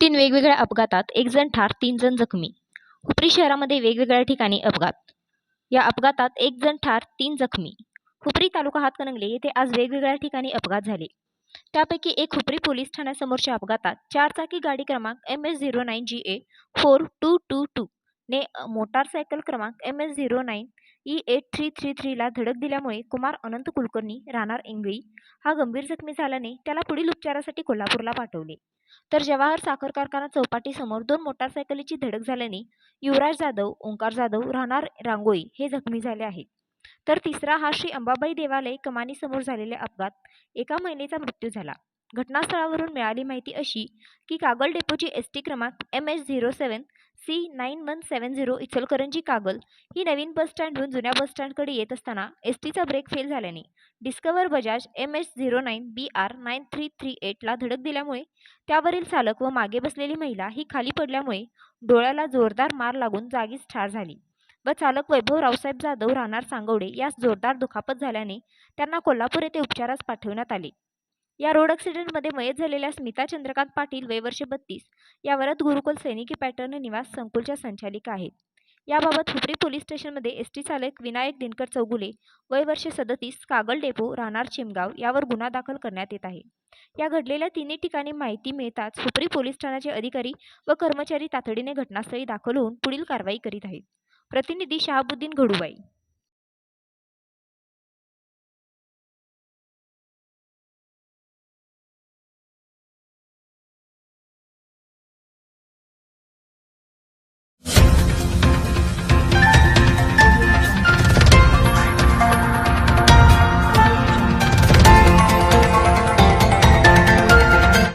तीन वेगवेगळ्या अपघातात एक जण ठार तीन जण जखमी. हुपरी शहरामध्ये वेगवेगळ्या ठिकाणी अपघात. या अपघातात एक जण ठार तीन जखमी. हुपरी तालुका हातकणंगले येथे आज वेगवेगळ्या ठिकाणी अपघात झाले. त्यापैकी एक हुपरी पोलीस ठाण्यासमोरच्या अपघातात चारचाकी गाडी क्रमांक M S zero nine G A four two two two ने मोटारसायकल क्रमांक M S zero nine E eight three three थ्रीला धडक दिल्यामुळे कुमार अनंत कुलकर्णी राहणार इंगळी हा गंभीर जखमी झाल्याने त्याला पुढील उपचारासाठी कोल्हापूरला पाठवले. तर जवाहर साखर कारखाना चौपाटीसमोर दोन मोटारसायकलीची धडक झाल्याने युवराज जाधव ओंकार जाधव राहणार रांगोळी हे जखमी झाले आहेत. तर तिसरा हा श्री अंबाबाई देवालय कमानीसमोर झालेल्या अपघात एका महिलेचा मृत्यू झाला. घटनास्थळावरून मिळाली माहिती अशी की कागल डेपोची एस टी क्रमांक M S zero seven C nine one seven zero Ichalkaranji Kagal. ही नवीन बसस्टँडहून जुन्या बसस्टँडकडे येत असताना एस टीचा ब्रेक फेल झाल्याने Discover Bajaj M S zero nine B R nine three three एटला धडक दिल्यामुळे त्यावरील चालक व मागे बसलेली महिला ही खाली पडल्यामुळे डोळ्याला जोरदार मार लागून जागीच ठार झाली व चालक वैभव रावसाहेब जाधव राहणार सांगवडे यास जोरदार दुखापत झाल्याने त्यांना कोल्हापूर येथे उपचारास पाठवण्यात आले. या रोड ॲक्सिडेंटमध्ये मयत झालेल्या स्मिता चंद्रकांत पाटील वय वर्ष बत्तीस. या वरद गुरुकुल सैनिकी पॅटर्न निवास संकुलच्या संचालिका आहेत. याबाबत हुपरी पोलीस स्टेशनमध्ये एस टी चालक विनायक दिनकर चौगुले वय वर्ष सदतीस कागल डेपो राहणार चिमगाव यावर गुन्हा दाखल करण्यात येत आहे. या घडलेल्या तिन्ही ठिकाणी माहिती मिळताच हुपरी पोलीस ठाण्याचे अधिकारी व कर्मचारी तातडीने घटनास्थळी दाखल होऊन पुढील कारवाई करीत आहेत. प्रतिनिधी शहाबुद्दीन घडुबाई.